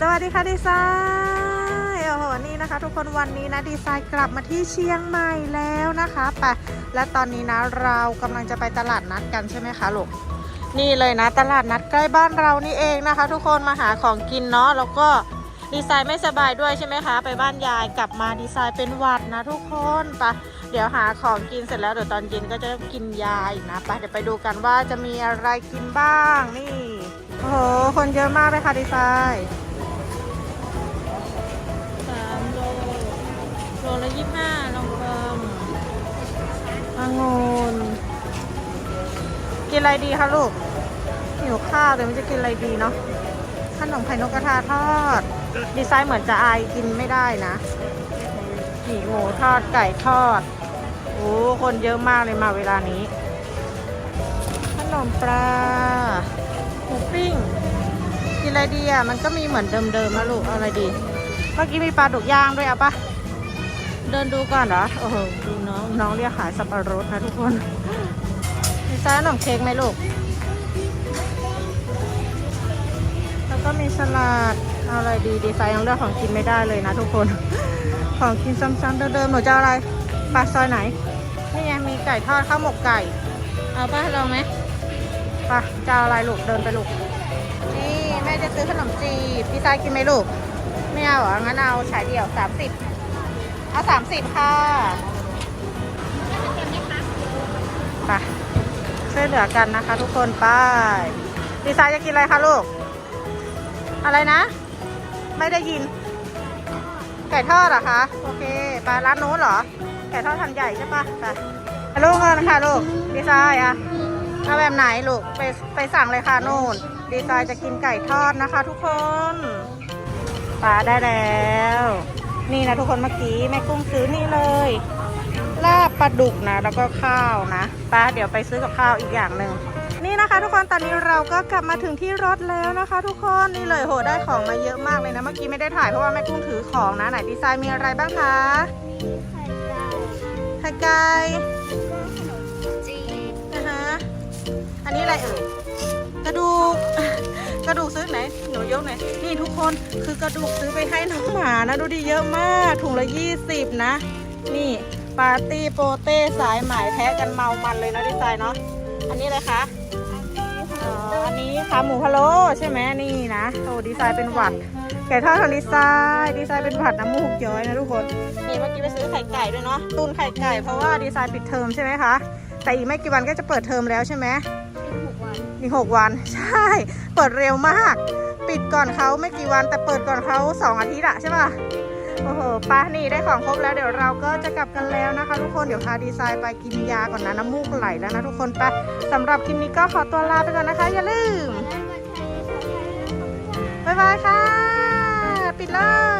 สวัสดีค่ะดีไซน์โอ้โหนี่นะคะ ทุกคนวันนี้นะดีไซน์กลับมาที่เชียงใหม่แล้วนะคะไปและตอนนี้นะเรากำลังจะไปตลาดนัดกันใช่ไหมคะลูกนี่เลยนะ ตลาดนัดใกล้บ้านเรานี่เองนะคะ ทุกคนมาหาของกินเนาะแล้วก็ดีไซน์ไม่สบายด้วยใช่ไหมคะ ไปบ้านยายกลับมาดีไซน์เป็นหวัดนะทุกคนไปเดี๋ยวหาของกินเสร็จแล้วเดี๋ยวตอนเย็นก็จะกินยาอีกนะไปเดี๋ยวไปดูกันว่าจะมีอะไรกินบ้างนี่โอ้โหคนเยอะมากเลยค่ะดีไซน์ ยี่ห้าลองกององุ่นกินอะไรดีคะลูก หิวข้าวแต่ไม่จะกินอะไรดีเนาะขนมไข่นกกระทาทอด ดีไซน์เหมือนจะอายกินไม่ได้นะหมี่หมูทอดไก่ทอด โอ้คนเยอะมากเลยมาเวลานี้ ขนมปลาหมูปิ้ง กินอะไรดีอะ มันก็มีเหมือนเดิมๆนะลูกอะไรดี เมื่อกี้มีปลาดุกย่างด้วยเอาปะ เดินดูก่อนเหรอโอ้โหดูน้องน้องเรียกขายสับปะรดนะทุกคนมีไส้ขนมเค้กไหมลูก แล้วก็มีสลัดเอาอะไรดีดีไซน์ยังเลือกของกินไม่ได้เลยนะทุกคน ของกินซ้ำๆเดิมๆหนูจะเอาอะไรปลาซอยไหนนี่ไงมีไก่ทอดข้าวหมกไก่ เอาปะลองไหมปะจะเอาอะไรลูกเดินไปลูกนี่แม่จะซื้อขนมจีบพี่ไซน์กินไหมลูกไม่เอาเหรองั้นเอาฉายเดี่ยวสามสิบ เอาสามสิบค่ะไปช่วยเหลือกันนะคะ ทุกคนไปดีไซน์จะกินอะไรคะลูก อะไรนะ ไม่ได้ยิน ไก่ทอดเหรอคะ โอเค ไปร้านโน้นเหรอ ไก่ทอดทันใหญ่ใช่ปะไปลูกเงินค่ะลูก ดีไซน์อะเอาแบบไหนลูก ไปไปสั่งเลยค่ะนู่น ดีไซน์จะกินไก่ทอดนะคะ ทุกคนปลาได้แล้ว นี่นะทุกคนเมื่อกี้แม่กุ้งซื้อนี่เลย ลาบปลาดุกนะ แล้วก็ข้าวนะป้าเดี๋ยวไปซื้อกับข้าวอีกอย่างหนึ่งนี่นะคะ ทุกคนตอนนี้เราก็กลับมาถึงที่รถแล้วนะคะ ทุกคนนี่เลยโหได้ของมาเยอะมากเลยนะเมื่อกี้ไม่ได้ถ่ายเพราะว่าแม่กุ้งถือของนะไหนดีไซน์มีอะไรบ้างคะไข่ไก่ไกไหนอยนี่ทุกคนคือกระดูกซื้อไปให้น้องหมานะ ดูดิเยอะมากถุงละยี่สิบนะ นี่ปาร์ตี้โปเต้สายหมแท้กันเมามันเลยนะดีไซน์เนาะอันนี้เลยคะอ๋ออันนี้ขาหมูพะโล้ใช่ไหมนี่นะโอ้ดีไซน์เป็นหวัดไก่ทอดของดีไซน์ดีไซน์เป็นหวัดน้ำมูกย้อยนะทุกคนนี่เมื่อกี้ไปซื้อไข่ไก่ด้วยเนาะตุนไข่ไก่เพราะว่าดีไซน์ปิดเทอมใช่ไหมคะแต่อีกไม่กี่วันก็จะเปิดเทอมแล้วใช่ไหมหกวันอีกหกวันใช่ เปิดเร็วมาก ปิดก่อนเขาไม่กี่วันแต่เปิดก่อนเขาสองอาทิตย์อะใช่ป่ะโอ้โหป้านี่ได้ของครบแล้วเดี๋ยวเราก็จะกลับกันแล้วนะคะ ทุกคนเดี๋ยวพาดีไซน์ไปกินยาก่อนนะน้ำมูกไหลแล้วนะทุกคนไปสำหรับคลิปนี้ก็ขอตัวลาไปก่อนนะคะ อย่าลืมบ๊ายบายค่ะ ปิดเลย